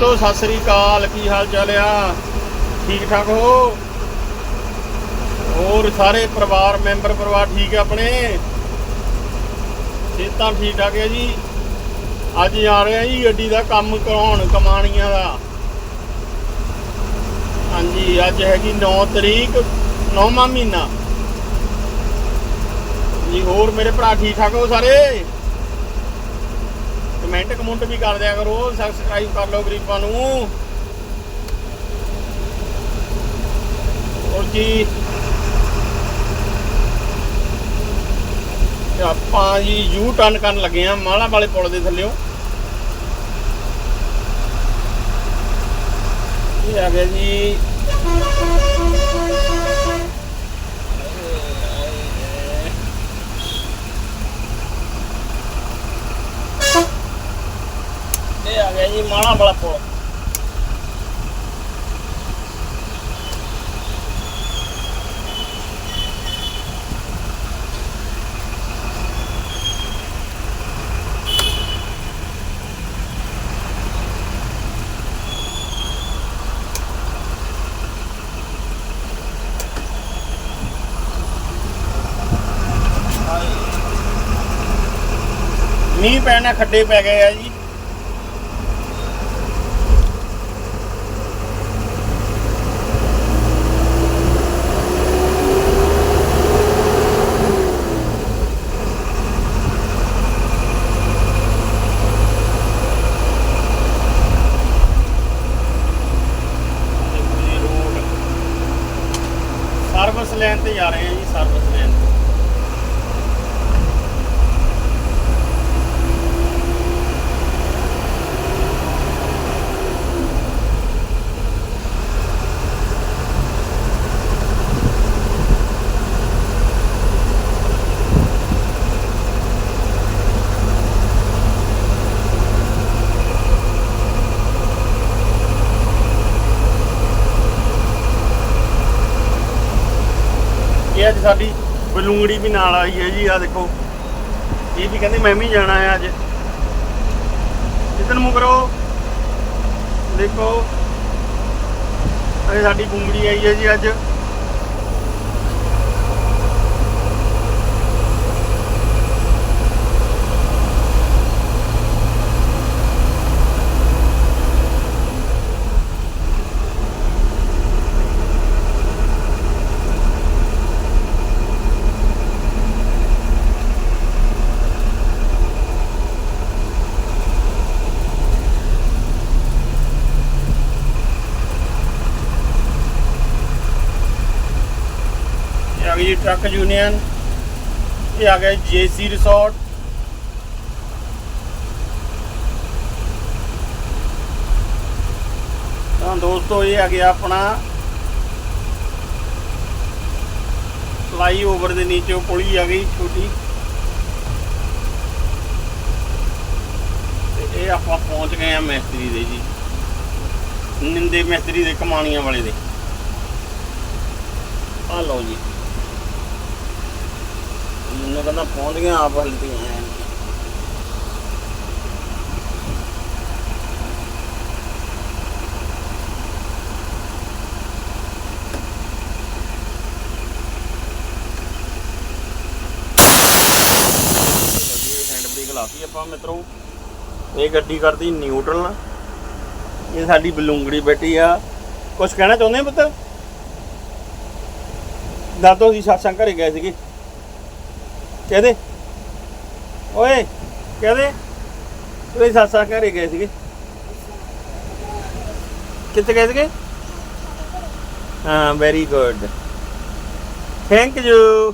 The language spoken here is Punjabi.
ਦੋਸਤੋ, ਸਤਿ ਸ੍ਰੀ ਅਕਾਲ। ਕੀ ਹਾਲ ਚਾਲ ਆ? ਠੀਕ ਠਾਕ ਹੋ? ਹੋਰ ਸਾਰੇ ਪਰਿਵਾਰ, ਮੈਂਬਰ ਪਰਿਵਾਰ ਠੀਕ ਹੈ ਆਪਣੇ? ਸਿਹਤਾਂ ਠੀਕ ਠਾਕ ਹੈ ਜੀ? ਅੱਜ ਆ ਰਹੇ ਆ ਜੀ ਗੱਡੀ ਦਾ ਕੰਮ ਕਰਾਉਣ, ਕਮਾਣੀਆਂ ਦਾ। ਹਾਂਜੀ, ਅੱਜ ਹੈਗੀ 9 ਤਰੀਕ 9ਵਾਂ ਮਹੀਨਾ। ਜੀ ਹੋਰ ਮੇਰੇ ਭਰਾ ਠੀਕ ਠਾਕ ਹੋ ਸਾਰੇ? ਕਮੈਂਟ ਕਮੁੰਟ ਵੀ ਕਰ ਦਿਆ ਕਰੋ ਸਬਸਕ੍ਰਾਈਬ ਕਰ ਲਓ ਗਰੀਬਾਂ ਨੂੰ। ਹੋਰ ਜੀ ਆਪਾਂ ਜੀ ਯੂ ਟਰਨ ਕਰਨ ਲੱਗੇ ਆ ਮਾਲਾ ਵਾਲੇ ਪੁਲ ਦੇ ਥੱਲਿਓ। ਇਹ ਆ ਗਿਆ ਜੀ ਗਿਆ ਜੀ ਮਾਲਾ ਵਾਲਾ ਪੁਲ ਮੀਂਹ ਪੈਣਾ ਖੱਡੇ ਪੈ ਗਏ ਆ ਜੀ ਸਰਵਿਸ ਲੈਣ ਤੇ ਜਾ ਰਹੇ ਆ ਜੀ ਸਰਵਿਸ ਲੈਣ ਤੇ ਅੱਜ ਸਾਡੀ ਬਲੂੰਗੜੀ ਵੀ ਨਾਲ ਆਈ ਹੈ ਜੀ ਆ ਦੇਖੋ। ਇਹ ਵੀ ਕਹਿੰਦੇ ਮੈਂ ਵੀ ਜਾਣਾ ਹੈ ਅੱਜ। ਕਿਤਨ ਮੁਕਰੋ। ਦੇਖੋ। ਇਹ ਸਾਡੀ ਬੁੰਗੜੀ ਆਈ ਹੈ ਜੀ ਅੱਜ। ਜੀ ਟਰੱਕ ਯੂਨੀਅਨ ਇਹ ਆ ਗਿਆ ਜੇਸੀ ਰਿਸੋਰਟ ਤਾਂ ਦੋਸਤੋ, ਇਹ ਆ ਗਿਆ ਆਪਣਾ ਫਲਾਈਓਵਰ ਦੇ ਨੀਚੇ ਪੁਲੀ ਆ ਗਈ ਛੋਟੀ। ਇਹ ਆਪਾਂ ਪਹੁੰਚ ਗਏ ਆ ਮਿਸਤਰੀ ਦੇ ਜੀ। ਨਿੰਦੇ ਮਿਸਤਰੀ ਦੇ ਕਮਾਣੀਆਂ ਵਾਲੇ ਦੇ। ਆ ਲਓ ਜੀ। ਮੈਨੂੰ ਕਹਿੰਦਾ ਪਹੁੰਚ ਗਿਆ ਆਪ ਹਲਤੀ ਆਇਆ ਲਾਤੀ ਆਪਾਂ ਮਿੱਤਰੋ। ਇਹ ਗੱਡੀ ਕਰਦੀ ਨਿਊਟਰਲ ਇਹ ਸਾਡੀ ਬਲੂੰਗੜੀ ਬੈਠੀ ਆ। ਕੁਝ ਕਹਿਣਾ ਚਾਹੁੰਦੇ ਆ ਪੁੱਤ? ਦਾਦੋ ਦੀ ਸਾਸਾਂ ਘਰੇ ਗਏ ਸੀਗੇ। ਕਹਦੇ ਓਏ ਕਹਦੇ ਤੁਸੀਂ ਸਾਸਾਂ ਘਰੇ ਗਏ ਸੀਗੇ। ਕਿੱਥੇ ਗਏ ਸੀਗੇ? ਹਾਂ ਵੈਰੀ ਗੁੱਡ ਥੈਂਕ ਯੂ